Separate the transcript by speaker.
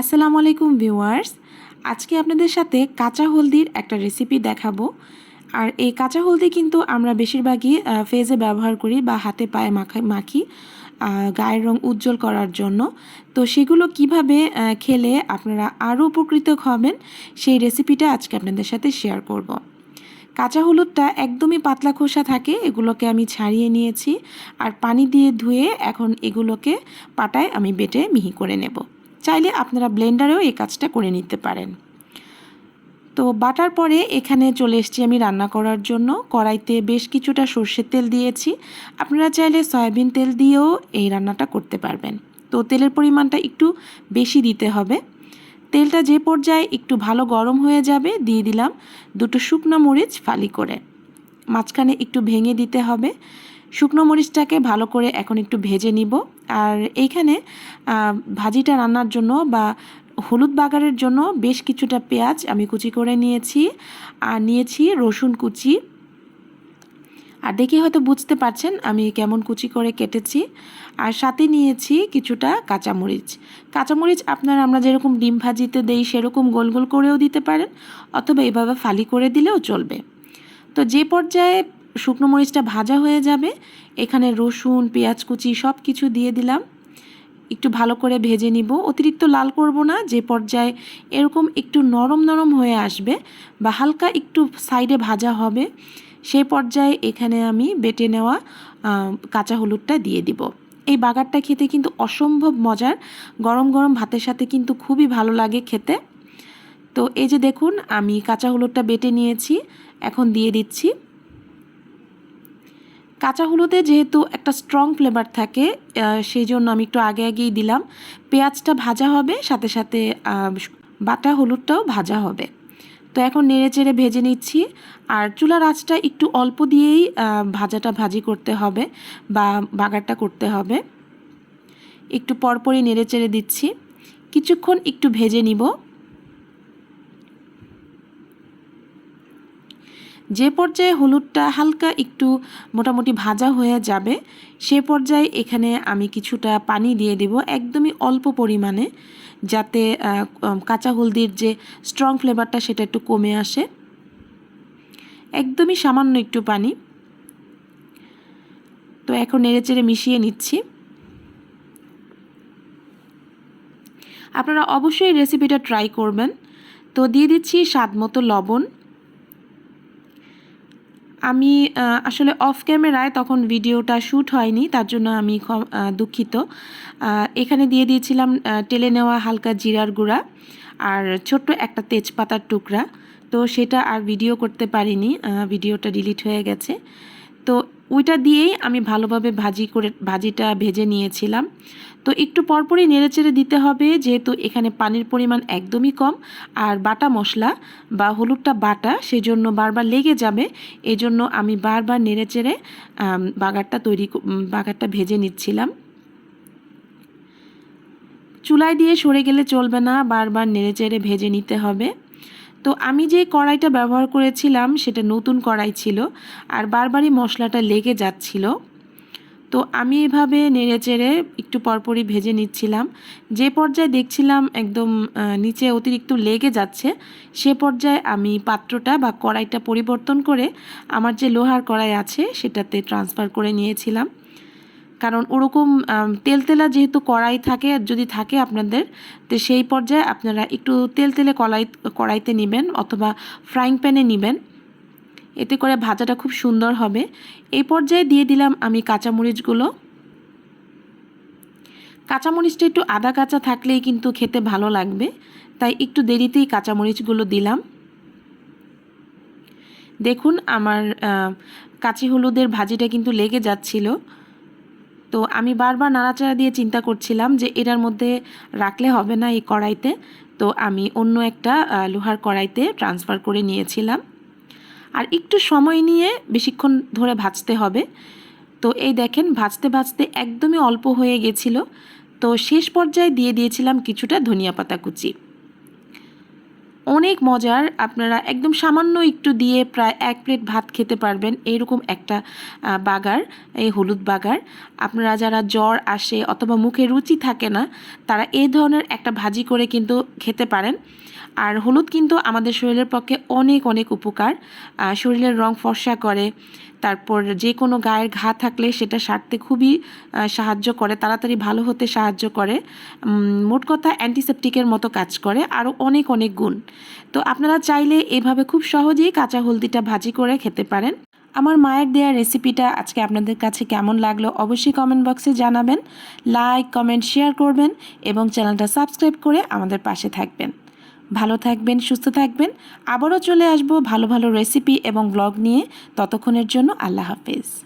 Speaker 1: আসসালামু আলাইকুম ভিউয়ার্স। আজকে আপনাদের সাথে কাঁচা হলদির একটা রেসিপি দেখাবো। আর এই কাঁচা হলদি কিন্তু আমরা বেশিরভাগই ফেজে ব্যবহার করি বা হাতে পায়ে মাখা মাখি গায়ের রং উজ্জ্বল করার জন্য। তো সেগুলো কীভাবে খেলে আপনারা আরও উপকৃত হবেন, সেই রেসিপিটা আজকে আপনাদের সাথে শেয়ার করব। কাঁচা হলুদটা একদমই পাতলা খোসা থাকে, এগুলোকে আমি ছাড়িয়ে নিয়েছি। আর পানি দিয়ে ধুয়ে এখন এগুলোকে পাটায় আমি বেটে মিহি করে নেব। চাইলে আপনারা ব্লেন্ডারেও এই কাজটা করে নিতে পারেন। তো বাটার পরে এখানে চলে এসেছি আমি রান্না করার জন্য। কড়াইতে বেশ কিছুটা সর্ষের তেল দিয়েছি। আপনারা চাইলে সয়াবিন তেল দিয়েও এই রান্নাটা করতে পারবেন। তো তেলের পরিমাণটা একটু বেশি দিতে হবে। তেলটা যে পর্যায়ে একটু ভালো গরম হয়ে যাবে, দিয়ে দিলাম দুটো শুকনো মরিচ ফালি করে। মাঝখানে একটু ভেঙে দিতে হবে। শুকনো মরিচটাকে ভালো করে এখন একটু ভেজে নিব। আর এইখানে ভাজিটা রান্নার জন্য বা হলুদ বাগারের জন্য বেশ কিছুটা পেঁয়াজ আমি কুচি করে নিয়েছি। আর নিয়েছি রসুন কুচি। আর দেখে হয়তো বুঝতে পারছেন আমি কেমন কুচি করে কেটেছি। আর সাথে নিয়েছি কিছুটা কাঁচামরিচ। কাঁচামরিচ আপনার আমরা যেরকম ডিম ভাজিতে দেই সেরকম গোল গোল করেও দিতে পারেন, অথবা এভাবে ফালি করে দিলেও চলবে। তো যে পর্যায়ে শুকনো মরিচটা ভাজা হয়ে যাবে। এখানে রসুন, পেঁয়াজ কুচি সব কিছু দিয়ে দিলাম। একটু ভালো করে ভেজে নিব। অতিরিক্ত লাল করব না, যে পর্যায়ে এরকম একটু নরম নরম হয়ে আসবে বা হালকা একটু সাইডে ভাজা হবে, সেই পর্যায়ে এখানে আমি বেটে নেওয়া কাঁচা হলুদটা দিয়ে দিব। এই বাগারটা খেতে কিন্তু অসম্ভব মজার। গরম গরম ভাতের সাথে কিন্তু খুবই ভালো লাগে খেতে। তো এই যে দেখুন, আমি কাঁচা হলুদটা বেটে নিয়েছি। এখন দিয়ে দিচ্ছি। কাঁচা হলুদে যেহেতু একটা স্ট্রং ফ্লেভার থাকে সেই জন্য আমি একটু আগে আগেই দিলাম। পেঁয়াজটা ভাজা হবে, সাথে সাথে বাটা হলুদটাও ভাজা হবে। তো এখন নেড়ে চেড়ে ভেজে নিচ্ছি। আর চুলার আঁচটা একটু অল্প দিয়েই ভাজাটা ভাজি করতে হবে বা বাগারটা করতে হবে। একটু পরপরই নেড়ে চেড়ে দিচ্ছি। কিছুক্ষণ একটু ভেজে নিব। যে পর্যায়ে হলুদটা হালকা একটু মোটামুটি ভাজা হয়ে যাবে, সে পর্যায়ে এখানে আমি কিছুটা পানি দিয়ে দেব একদমই অল্প পরিমাণে, যাতে কাঁচা হলদির যে স্ট্রং ফ্লেভারটা সেটা একটু কমে আসে। একদমই সামান্য একটু পানি। তো এখন নেড়েচেড়ে মিশিয়ে নিচ্ছি। আপনারা অবশ্যই রেসিপিটা ট্রাই করবেন। তো দিয়ে দিচ্ছি স্বাদ মতো লবণ। আমি আসলে অফ ক্যামেরায় তখন ভিডিওটা শ্যুট হয়নি, তার জন্য আমি দুঃখিত। এখানে দিয়ে দিয়েছিলাম টেলে নেওয়া হালকা জিরার গুঁড়া আর ছোট্ট একটা তেজপাতার টুকরা। তো সেটা আর ভিডিও করতে পারিনি ভিডিওটা ডিলিট হয়ে গেছে। তো ওইটা দিয়েই আমি ভালোভাবে ভাজি করে, ভাজিটা ভেজে নিয়েছিলাম। তো একটু পরপরই নেড়েচেড়ে দিতে হবে, যেহেতু এখানে পানির পরিমাণ একদমই কম। আর বাটা মশলা বা হলুদটা বাটা, সেজন্য বারবার লেগে যাবে। এই জন্য আমি বারবার নেড়েচেড়ে বাগারটা তৈরি বাগারটা ভেজে নিচ্ছিলাম। চুলায় দিয়ে সরে গেলে চলবে না, বারবার নেড়েচেড়ে ভেজে নিতে হবে। তো আমি যে কড়াইটা ব্যবহার করেছিলাম সেটা নতুন কড়াই ছিল আর বারবারই মশলাটা লেগে যাচ্ছিল। তো আমি এভাবে নেড়েচেড়ে একটু পরপরই ভেজে নিচ্ছিলাম। যে পর্যায়ে দেখছিলাম একদম নিচে অতিরিক্ত লেগে যাচ্ছে, সে পর্যায়ে আমি পাত্রটা বা কড়াইটা পরিবর্তন করে আমার যে লোহার কড়াই আছে সেটাতে ট্রান্সফার করে নিয়েছিলাম। কারণ ওরকম তেলতেলা যেহেতু কড়াই থাকে, যদি থাকে আপনাদের, তো সেই পর্যায়ে আপনারা একটু তেলতেলে কড়াই কড়াইতে নেবেন অথবা ফ্রাইং প্যানে নেবেন। এতে করে ভাজাটা খুব সুন্দর হবে। এই পর্যায়ে দিয়ে দিলাম আমি কাঁচামরিচগুলো। কাঁচামরিচটা একটু আদা কাঁচা থাকলেই কিন্তু খেতে ভালো লাগবে, তাই একটু দেরিতেই কাঁচামরিচগুলো দিলাম। দেখুন আমার কাঁচি হলুদের ভাজিটা কিন্তু লেগে যাচ্ছিল। তো আমি বারবার নাড়াচাড়া দিয়ে চিন্তা করছিলাম যে এটার মধ্যে রাখলে হবে না এই কড়াইতে। তো আমি অন্য একটা লোহার কড়াইতে ট্রান্সফার করে নিয়েছিলাম। আর একটু সময় নিয়ে বেশিক্ষণ ধরে ভাজতে হবে। তো এই দেখেন ভাজতে ভাজতে একদমই অল্প হয়ে গেছিল। তো শেষ পর্যায়ে দিয়ে দিয়েছিলাম কিছুটা ধনিয়া পাতা কুচি। অনেক মজার। আপনারা একদম সামান্য একটু দিয়ে প্রায় এক প্লেট ভাত খেতে পারবেন। এইরকম একটা বাগার এই হলুদ বাগার। আপনারা যারা জ্বর আসে অথবা মুখে রুচি থাকে না, তারা এই ধরনের একটা ভাজি করে কিন্তু খেতে পারেন। আর হলুদ কিন্তু আমাদের শরীরের পক্ষে অনেক অনেক উপকার। শরীরের রং ফর্সা করে, তারপর যে কোনো গায়ের ঘা থাকলে সেটা সারতে খুবই সাহায্য করে, তাড়াতাড়ি ভালো হতে সাহায্য করে। মোট কথা অ্যান্টিসেপটিকের মতো কাজ করে, আরও অনেক অনেক গুণ। তো আপনারা চাইলে এভাবে খুব সহজেই কাঁচা হলদিটা ভাজি করে খেতে পারেন। আমার মায়ের দেওয়া রেসিপিটা আজকে আপনাদের কাছে কেমন লাগল অবশ্যই কমেন্ট বক্সে জানাবেন, লাইক, কমেন্ট, শেয়ার করবেন এবং চ্যানেলটা সাবস্ক্রাইব করে আমাদের পাশে থাকবেন। ভালো থাকবেন, সুস্থ থাকবেন। আবারও চলে আসব ভালো ভালো রেসিপি এবং ব্লগ নিয়ে। ততক্ষণের জন্য আল্লাহ হাফেজ।